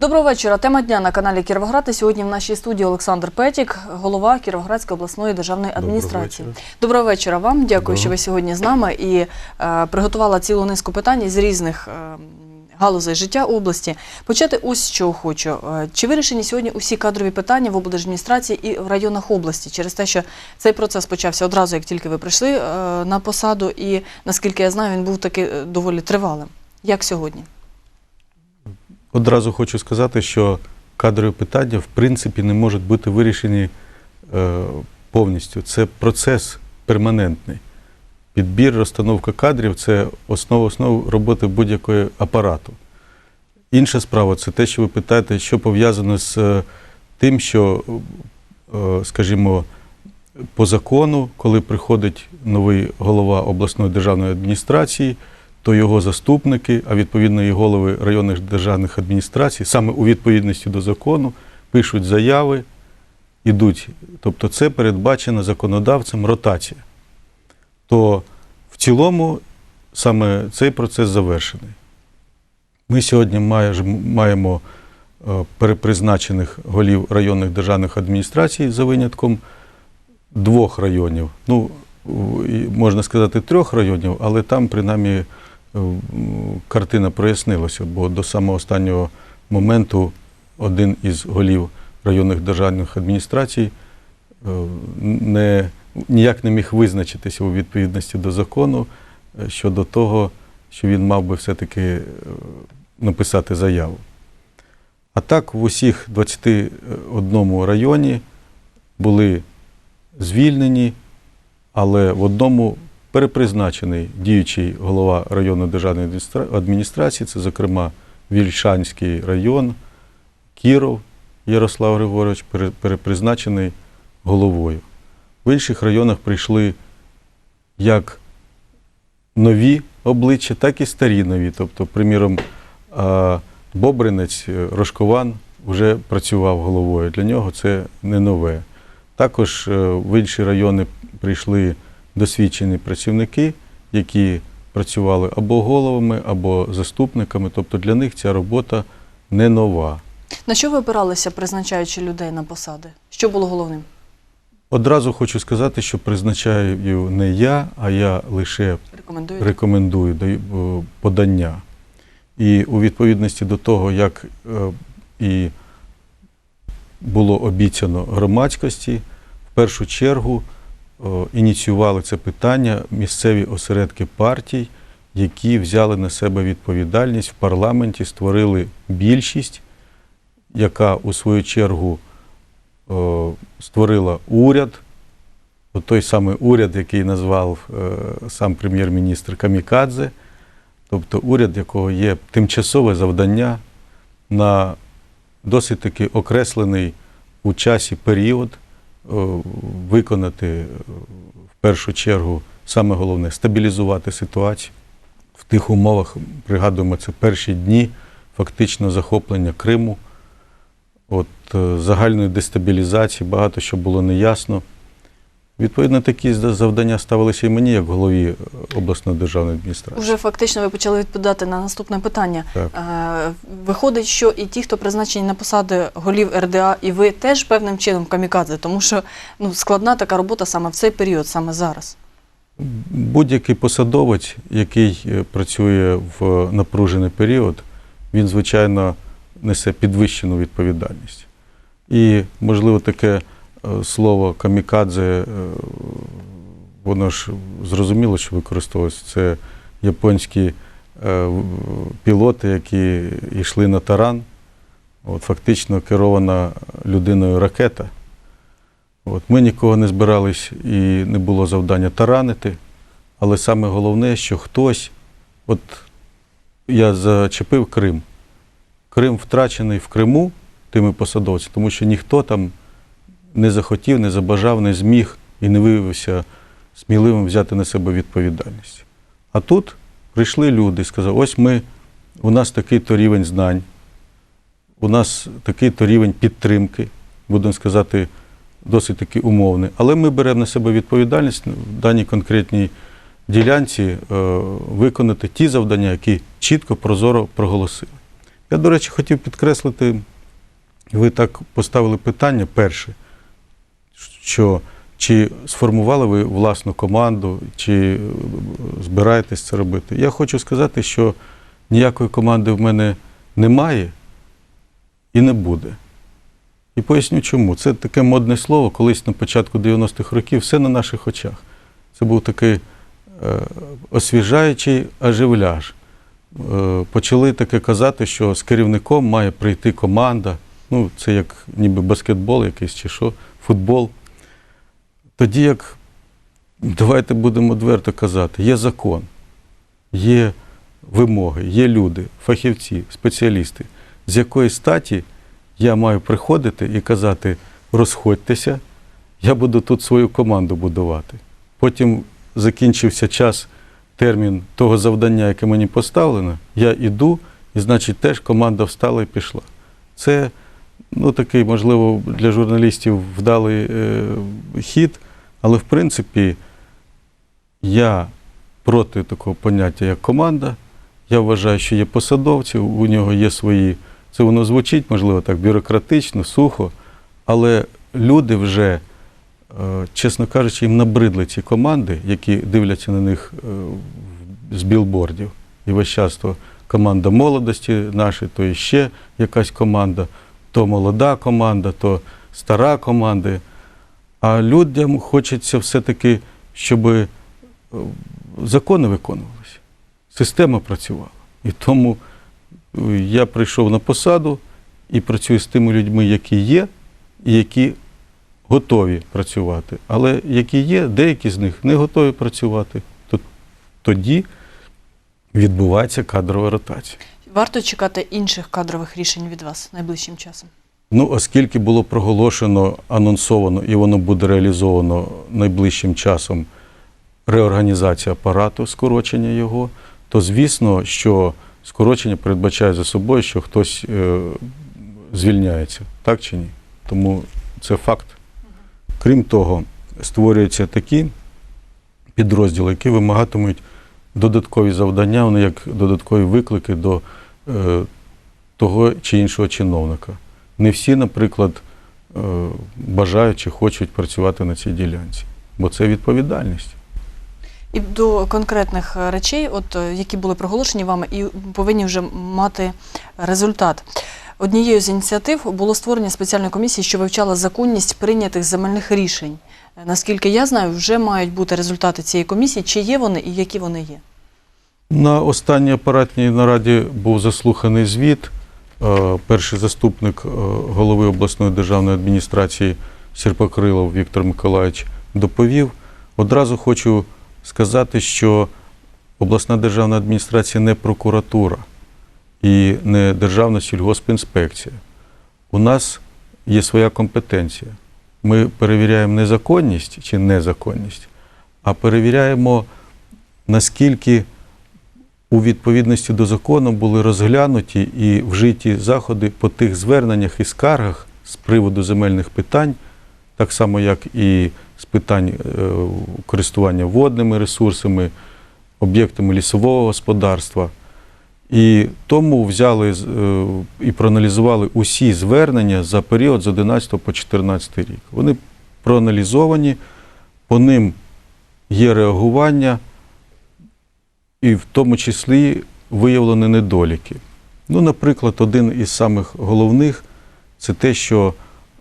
Доброго вечора. Тема дня на каналі Кіровоград. І сьогодні в нашій студії Олександр Петік, голова Кіровоградської обласної державної Доброго адміністрації. вечора. Доброго вечора вам. Дякую, Доброго. що ви сьогодні з нами і е, приготувала цілу низку питань з різних е, галузей життя області. Почати ось з чого хочу. Е, Чи вирішені сьогодні усі кадрові питання в облдержадміністрації і в районах області через те, що цей процес почався одразу, як тільки ви прийшли е, на посаду, і наскільки я знаю, він був таки е, доволі тривалим. Як сьогодні? Одразу хочу сказати, що кадрові питання в принципі не можуть бути вирішені е, повністю. Це процес перманентний. Підбір, розстановка кадрів це основа основ роботи будь-якої апарату. Інша справа це те, що ви питаєте, що пов'язано з е, тим, що, е, скажімо, по закону, коли приходить новий голова обласної державної адміністрації, то його заступники, а відповідно і голови районних державних адміністрацій, саме у відповідності до закону, пишуть заяви, ідуть. Тобто це передбачено законодавцем ротація. То в цілому саме цей процес завершений. Ми сьогодні маємо е, перепризначених голів районних державних адміністрацій за винятком двох районів. Ну, можна сказати, трьох районів, але там принаймні картина прояснилася, бо до самого останнього моменту один із голів районних державних адміністрацій е, не, ніяк не міг визначитися у відповідності до закону е, щодо того, що він мав би все-таки е, написати заяву. А так в усіх 21 районі були звільнені, але в одному перепризначений діючий голова районної державної адміністрації, це, зокрема, Вільшанський район, Кіров Ярослав Григорович, перепризначений головою. В інших районах прийшли як нові обличчя, так і старі нові. Тобто, приміром, Бобринець е, Рожкован вже працював головою. Для нього це не нове. Також е, в інші райони прийшли досвідчені працівники, які працювали або головами, або заступниками. Тобто для них ця робота не нова. На що ви опиралися, призначаючи людей на посади? Що було головним? Одразу хочу сказати, що призначаю не я, а я лише рекомендую даю, е, подання. І у відповідності до того, як е, і було обіцяно громадськості, в першу чергу ініціювали це питання місцеві осередки партій, які взяли на себе відповідальність в парламенті, створили більшість, яка у свою чергу створила уряд, той самий уряд, який назвав е, сам прем'єр-міністр Камікадзе, тобто уряд, якого є тимчасове завдання на досить таки окреслений у часі період виконати е, в першу чергу саме головне стабілізувати ситуацію. В тих умовах, пригадуємо, це перші дні фактично захоплення Криму, от, е, загальної дестабілізації, багато що було неясно. Відповідно, такі завдання ставилися і мені, як голові е, обласної державної адміністрації. Уже фактично ви почали відповідати на наступне питання. Так. Е, Виходить, що і ті, хто призначені на посади голів РДА, і ви теж певним чином камікадзе, тому що ну, складна така робота саме в цей період, саме зараз. Будь-який посадовець, який е, працює в напружений період, він, звичайно, несе підвищену відповідальність. І, можливо, таке слово камікадзе, е, воно ж зрозуміло, що використовується. Це японські е, пілоти, які йшли на таран. От, фактично керована людиною ракета. От, ми нікого не збирались і не було завдання таранити. Але саме головне, що хтось, от я зачепив Крим, Крим втрачений в Криму тими посадовцями, тому що ніхто там не захотів, не забажав, не зміг і не виявився сміливим взяти на себе відповідальність. А тут прийшли люди і сказали: ось ми, у нас такий-то рівень знань, у нас такий-то рівень підтримки, будемо сказати, досить таки умовний. Але ми беремо на себе відповідальність в даній конкретній ділянці е, виконати ті завдання, які чітко, прозоро проголосили. Я, до речі, хотів підкреслити, ви так поставили питання перше, що чи сформували ви власну команду, чи е, збираєтесь це робити. Я хочу сказати, що ніякої команди в мене немає і не буде. І поясню чому. Це таке модне слово, колись на початку 90-х років, все на наших очах. Це був такий е, освіжаючий оживляж. Е, почали таке казати, що з керівником має прийти команда. Ну, це як ніби баскетбол якийсь чи що, футбол. Тоді як, давайте будемо відверто казати, є закон, є вимоги, є люди, фахівці, спеціалісти, з якої статі я маю приходити і казати, розходьтеся, я буду тут свою команду будувати. Потім закінчився час, термін того завдання, яке мені поставлено, я іду, і значить теж команда встала і пішла. Це ну, такий, можливо, для журналістів вдалий е, хід, але в принципі я проти такого поняття, як команда. Я вважаю, що є посадовці, у нього є свої. Це воно звучить, можливо, так бюрократично, сухо, але люди вже, е, чесно кажучи, їм набридли ці команди, які дивляться на них е, з білбордів. І весь час то команда молодості нашої, то іще якась команда, то молода команда, то стара команда. А людям хочеться все-таки, щоб е, закони виконувалися, система працювала. І тому е, я прийшов на посаду і працюю з тими людьми, які є, і які готові працювати. Але які є, деякі з них не готові працювати, то тоді відбувається кадрова ротація. Варто чекати інших кадрових рішень від вас найближчим часом. Ну, оскільки було проголошено, анонсовано і воно буде реалізовано найближчим часом реорганізація апарату, скорочення його, то звісно, що скорочення передбачає за собою, що хтось е, звільняється, так чи ні? Тому це факт. Крім того, створюються такі підрозділи, які вимагатимуть додаткові завдання, вони як додаткові виклики до е, того чи іншого чиновника. Не всі, наприклад, е, бажають чи хочуть працювати на цій ділянці, бо це відповідальність. І до конкретних речей, от е, які були проголошені вами, і повинні вже мати результат. Однією з ініціатив було створення спеціальної комісії, що вивчала законність прийнятих земельних рішень. Наскільки я знаю, вже мають бути результати цієї комісії. Чи є вони і які вони є? На останній апаратній нараді був заслуханий звіт. Е, Перший заступник е, голови обласної державної адміністрації Сірпокрилов Віктор Миколаївич доповів. Одразу хочу сказати, що обласна державна адміністрація не прокуратура і не Державна сільгоспінспекція. У нас є своя компетенція. Ми перевіряємо не законність чи незаконність, а перевіряємо, наскільки у відповідності до закону були розглянуті і вжиті заходи по тих зверненнях і скаргах з приводу земельних питань, так само як і з питань е, користування водними ресурсами, об'єктами лісового господарства. І тому взяли е, і проаналізували усі звернення за період з 11 по 14 рік. Вони проаналізовані, по ним є реагування, і в тому числі виявлені недоліки. Ну, наприклад, один із самих головних це те, що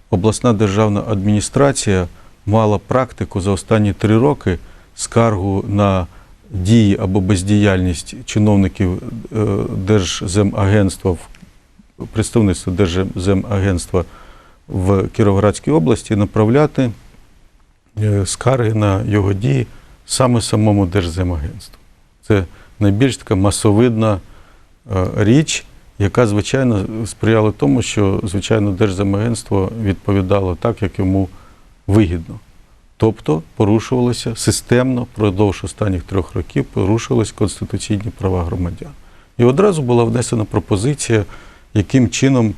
обласна державна адміністрація мала практику за останні три роки скаргу на дії або бездіяльність чиновників е, Держземагентства, представництва Держземагентства в Кіровоградській області направляти е, скарги на його дії саме самому Держземагентству. Це найбільш така масовидна е, річ, яка, звичайно, сприяла тому, що, звичайно, Держземагентство відповідало так, як йому вигідно. Тобто порушувалося системно впродовж останніх трьох років порушувалися конституційні права громадян. І одразу була внесена пропозиція, яким чином,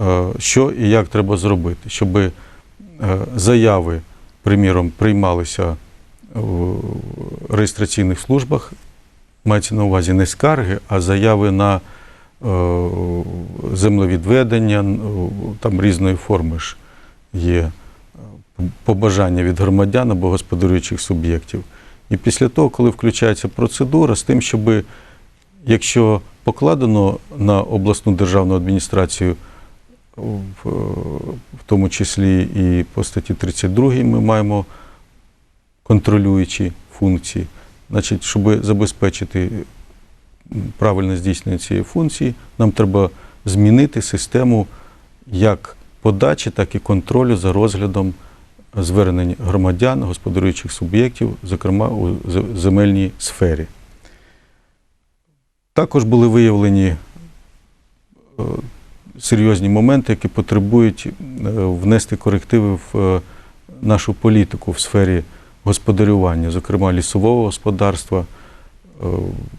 е, що і як треба зробити, щоб е, заяви, приміром, приймалися в реєстраційних службах, мається на увазі не скарги, а заяви на е, землевідведення, там різної форми ж є е, побажання від громадян або господарюючих суб'єктів. І після того, коли включається процедура з тим, щоб якщо покладено на обласну державну адміністрацію, в, в тому числі і по статті 32 ми маємо контролюючі функції, значить, щоб забезпечити правильне здійснення цієї функції, нам треба змінити систему як подачі, так і контролю за розглядом звернень громадян, господарюючих суб'єктів, зокрема у земельній сфері. Також були виявлені е, серйозні моменти, які потребують е, внести корективи в е, нашу політику в сфері господарювання, зокрема лісового господарства. Е,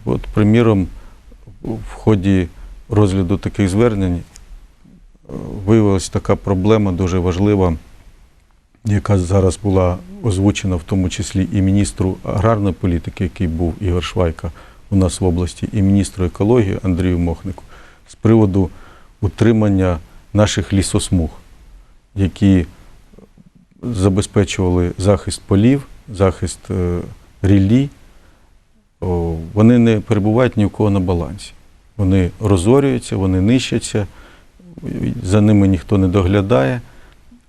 От, приміром, в ході розгляду таких звернень е, виявилася така проблема дуже важлива, яка зараз була озвучена в тому числі і міністру аграрної політики, який був Ігор Швайка у нас в області, і міністру екології Андрію Мохнику з приводу утримання наших лісосмуг, які забезпечували захист полів, захист е, ріллі. Вони не перебувають ні в кого на балансі. Вони розорюються, вони нищаться, за ними ніхто не доглядає.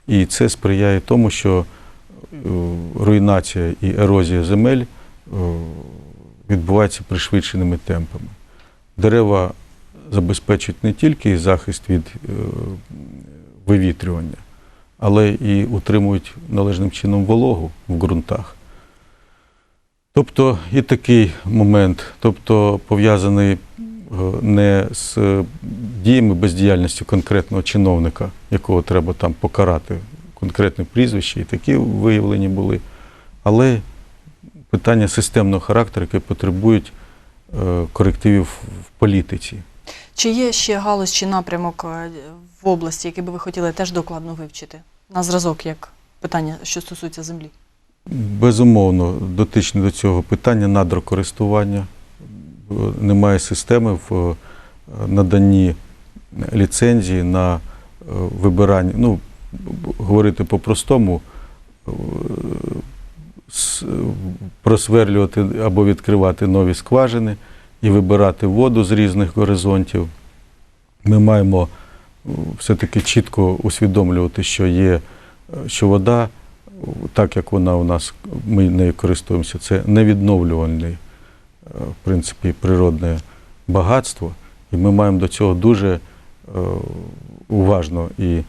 І це сприяє тому, що е, руйнація і ерозія земель відбувається пришвидшеними темпами. Дерева забезпечують не тільки захист від е, вивітрювання, але і утримують належним чином вологу в ґрунтах. Тобто і такий момент, тобто пов'язаний е, не з діями бездіяльністю конкретного чиновника, якого треба там покарати, конкретне прізвище, і такі виявлені були, але питання системного характеру, які потребують е, корективів в політиці. Чи є ще галузь чи напрямок е, в області, який би ви хотіли теж докладно вивчити? На зразок, як питання, що стосується землі? Безумовно, дотичне до цього питання надрокористування. Немає системи в е, наданні ліцензії на е, вибирання. Ну, говорити по-простому, е, просверлювати або відкривати нові скважини і вибирати воду з різних горизонтів. Ми маємо все-таки чітко усвідомлювати, що є, е, що вода так як вона у нас, ми нею користуємося, це невідновлювальне, е, в принципі, природне багатство. І ми маємо до цього дуже е, уважно і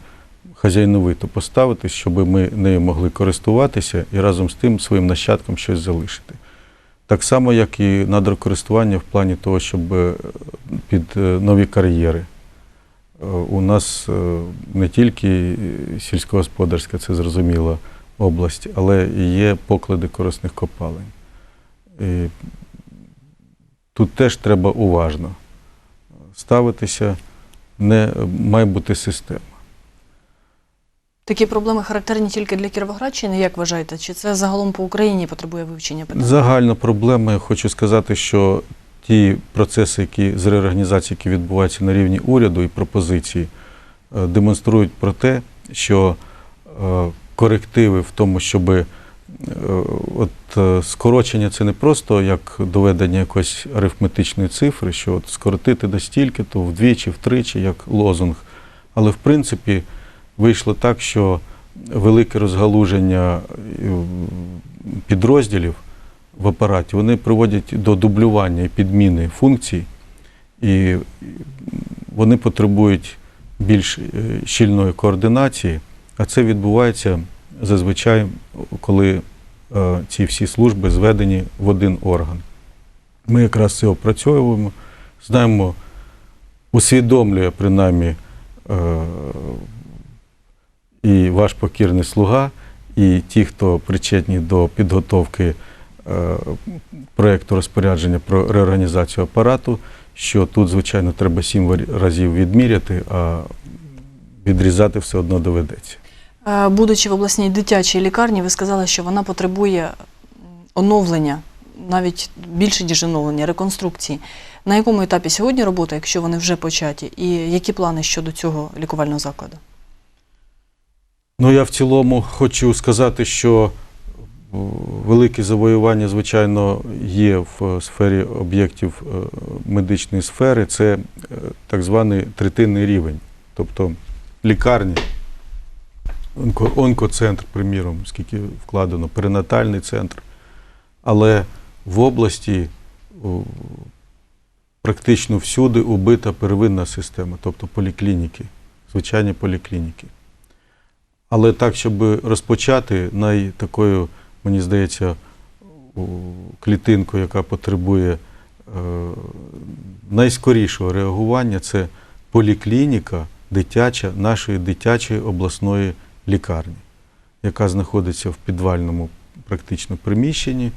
хазяйновито поставитись, щоб ми нею могли користуватися і разом з тим своїм нащадкам щось залишити. Так само, як і надрокористування в плані того, щоб е, під е, нові кар'єри. У нас е, не тільки сільськогосподарська, це зрозуміло, область, але і є поклади корисних копалень. І тут теж треба уважно ставитися, не має бути система. Такі проблеми характерні тільки для Кіровоградщини, як вважаєте? Чи це загалом по Україні потребує вивчення питання? Загальна проблема, я хочу сказати, що ті процеси, які з реорганізації, які відбуваються на рівні уряду і пропозиції, е, демонструють про те, що е, корективи в тому, щоб е, от скорочення це не просто як доведення якоїсь арифметичної цифри, що от скоротити до стільки, то вдвічі, втричі, як лозунг. Але в принципі вийшло так, що велике розгалуження підрозділів в апараті вони приводять до дублювання і підміни функцій, і вони потребують більш е, щільної координації, а це відбувається зазвичай, коли е, ці всі служби зведені в один орган. Ми якраз це опрацьовуємо, знаємо усвідомлює принаймні е, і ваш покірний слуга, і ті, хто причетні до підготовки проєкту розпорядження про реорганізацію апарату, що тут, звичайно, треба сім разів відміряти, а відрізати все одно доведеться. Е, Будучи в обласній дитячій лікарні, ви сказали, що вона потребує оновлення, навіть більше ніж оновлення, реконструкції. На якому етапі сьогодні робота, якщо вони вже початі, і які плани щодо цього лікувального закладу? Ну, я в цілому хочу сказати, що е, велике завоювання, звичайно, є в сфері об'єктів е, медичної сфери. Це е, так званий третинний рівень. Тобто лікарні, онко- онкоцентр, приміром, скільки вкладено, перинатальний центр. Але в області практично всюди убита первинна система, тобто поліклініки, звичайні поліклініки. Але так, щоб розпочати най такою, мені здається, у- клітинкою, яка потребує е, найскорішого реагування, це поліклініка дитяча нашої дитячої обласної лікарні, яка знаходиться в підвальному практично приміщенні,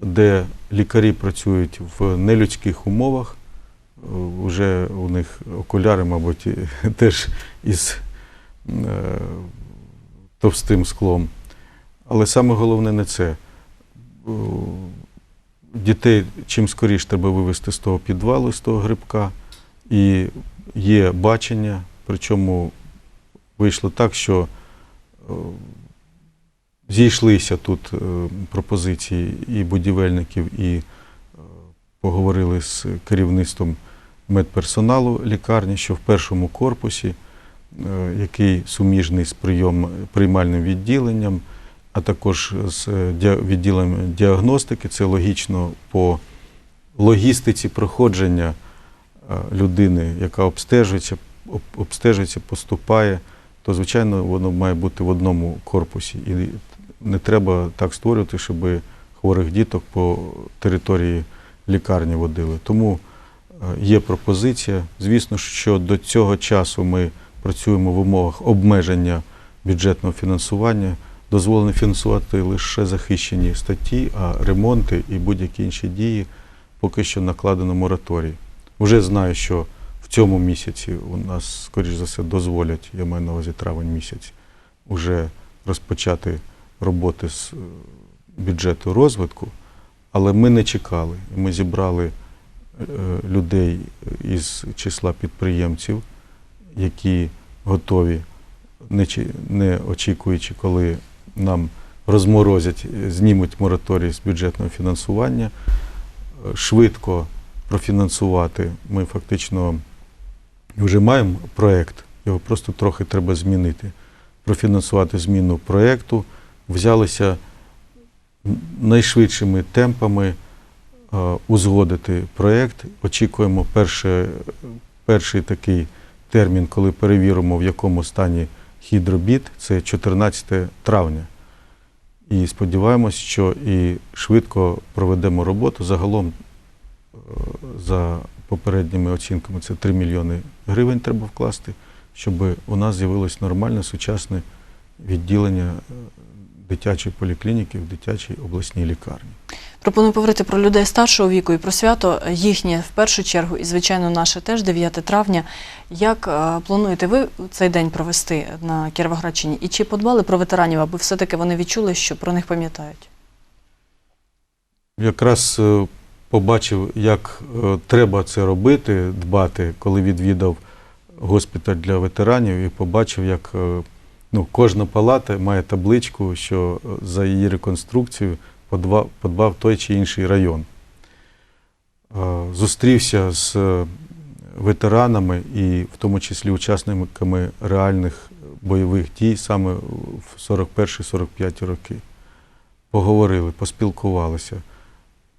де лікарі працюють в нелюдських умовах. Е, Уже у них окуляри, мабуть, теж із е, товстим склом. Але саме головне не це. Дітей чим скоріше треба вивезти з того підвалу, з того грибка. І є бачення, причому вийшло так, що е, зійшлися тут е, пропозиції і будівельників, і е, поговорили з керівництвом медперсоналу лікарні, що в першому корпусі е, який суміжний з прийом, приймальним відділенням, а також з е, відділенням діагностики. Це логічно по логістиці проходження е, людини, яка обстежується, обстежується, поступає, то, звичайно, воно має бути в одному корпусі. І не треба так створювати, щоб хворих діток по території лікарні водили. Тому е, є пропозиція. Звісно, що до цього часу ми працюємо в умовах обмеження бюджетного фінансування. Дозволено фінансувати лише захищені статті, а ремонти і будь-які інші дії поки що накладено мораторій. Уже знаю, що в цьому місяці у нас, скоріш за все, дозволять, я маю на увазі травень місяць, уже розпочати роботи з е, бюджету розвитку, але ми не чекали. Ми зібрали е, людей із числа підприємців, які готові, не очікуючи, коли нам розморозять, е, знімуть мораторій з бюджетного фінансування, е, швидко профінансувати. Ми фактично вже маємо проєкт, його просто трохи треба змінити. Профінансувати зміну проєкту, взялися найшвидшими темпами е, узгодити проєкт. Очікуємо перше, перший такий термін, коли перевіримо, в якому стані хід робіт, це 14 травня. І сподіваємось, що і швидко проведемо роботу. Загалом, е, за попередніми оцінками, це 3 мільйони гривень треба вкласти, щоб у нас з'явилось нормальне сучасне відділення е, дитячої поліклініки в дитячій обласній лікарні. Пропоную поговорити про людей старшого віку і про свято їхнє в першу чергу, і звичайно, наше теж 9 травня. Як е, плануєте ви цей день провести на Кіровоградщині? І чи подбали про ветеранів, аби все-таки вони відчули, що про них пам'ятають? Якраз е, побачив, як е, треба це робити, дбати, коли відвідав госпіталь для ветеранів і побачив, як ну, кожна палата має табличку, що за її реконструкцію подбав, той чи інший район. Е, Зустрівся з ветеранами і в тому числі учасниками реальних бойових дій саме в 41-45 роки. Поговорили, поспілкувалися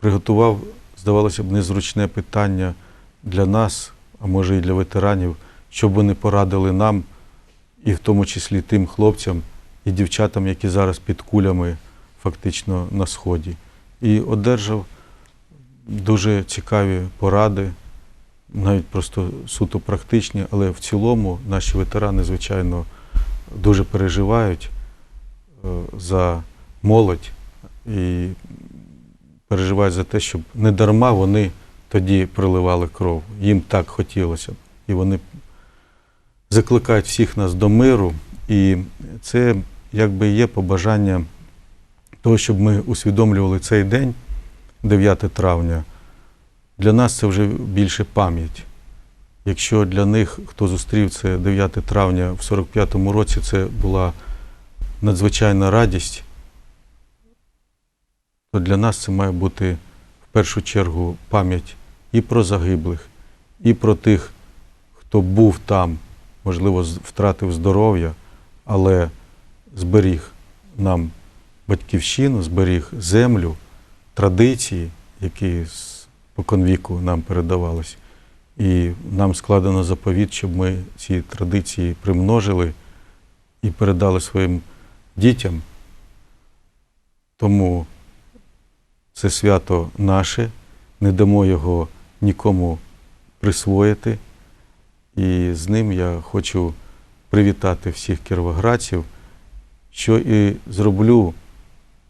приготував, здавалося б, незручне питання для нас, а може і для ветеранів, щоб вони порадили нам, і в тому числі тим хлопцям і дівчатам, які зараз під кулями фактично на сході. І одержав дуже цікаві поради, навіть просто суто практичні, але в цілому наші ветерани, звичайно, дуже переживають е, за молодь і переживають за те, щоб не дарма вони тоді проливали кров. Їм так хотілося. І вони закликають всіх нас до миру. І це якби є побажання того, щоб ми усвідомлювали цей день, 9 травня. Для нас це вже більше пам'ять. Якщо для них, хто зустрів це 9 травня в 45-му році, це була надзвичайна радість, то для нас це має бути в першу чергу пам'ять і про загиблих, і про тих, хто був там, можливо, втратив здоров'я, але зберіг нам батьківщину, зберіг землю, традиції, які з поконвіку нам передавались. І нам складено заповіт, щоб ми ці традиції примножили і передали своїм дітям. Тому це свято наше, не дамо його нікому присвоїти. І з ним я хочу привітати всіх кіровоградців, що і зроблю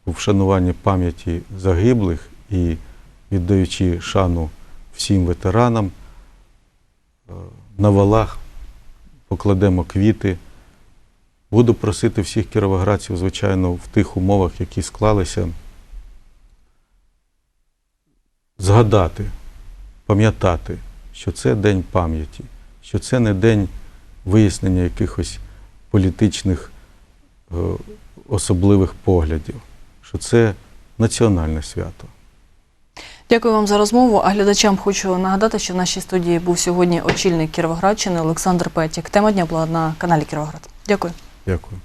у вшануванні пам'яті загиблих і віддаючи шану всім ветеранам. Е, На валах покладемо квіти. Буду просити всіх кіровоградців, звичайно, в тих умовах, які склалися, згадати, пам'ятати, що це день пам'яті, що це не день вияснення якихось політичних е, особливих поглядів, що це національне свято. Дякую вам за розмову. А глядачам хочу нагадати, що в нашій студії був сьогодні очільник Кіровоградщини Олександр Петік. Тема дня була на каналі Кіровоград. Дякую. Дякую.